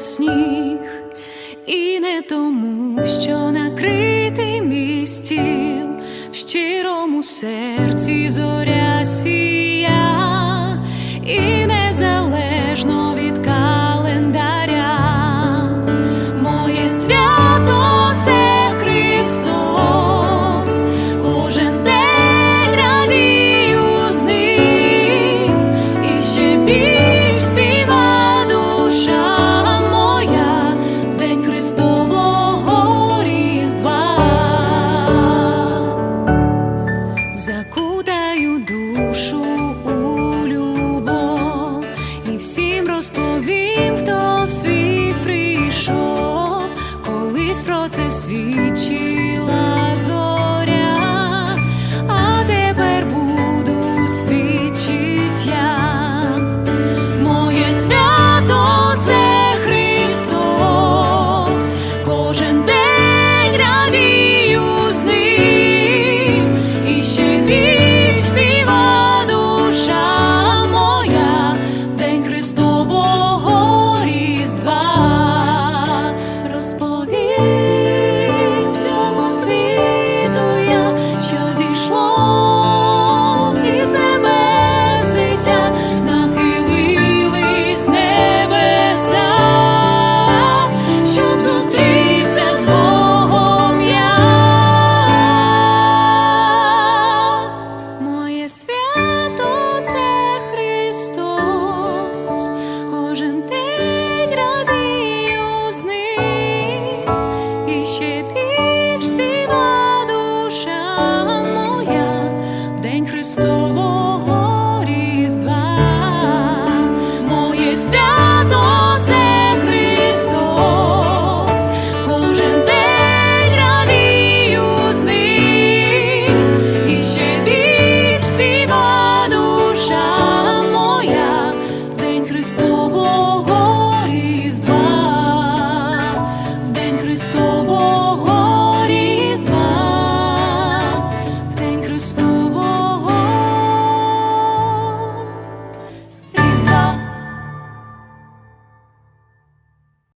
сніг, і не тому, що накритий мій стіл, в щирому серці зоря сія, Закутаю душу у любов і всім розповім, хто в світ прийшов, колись про це свідчила свято.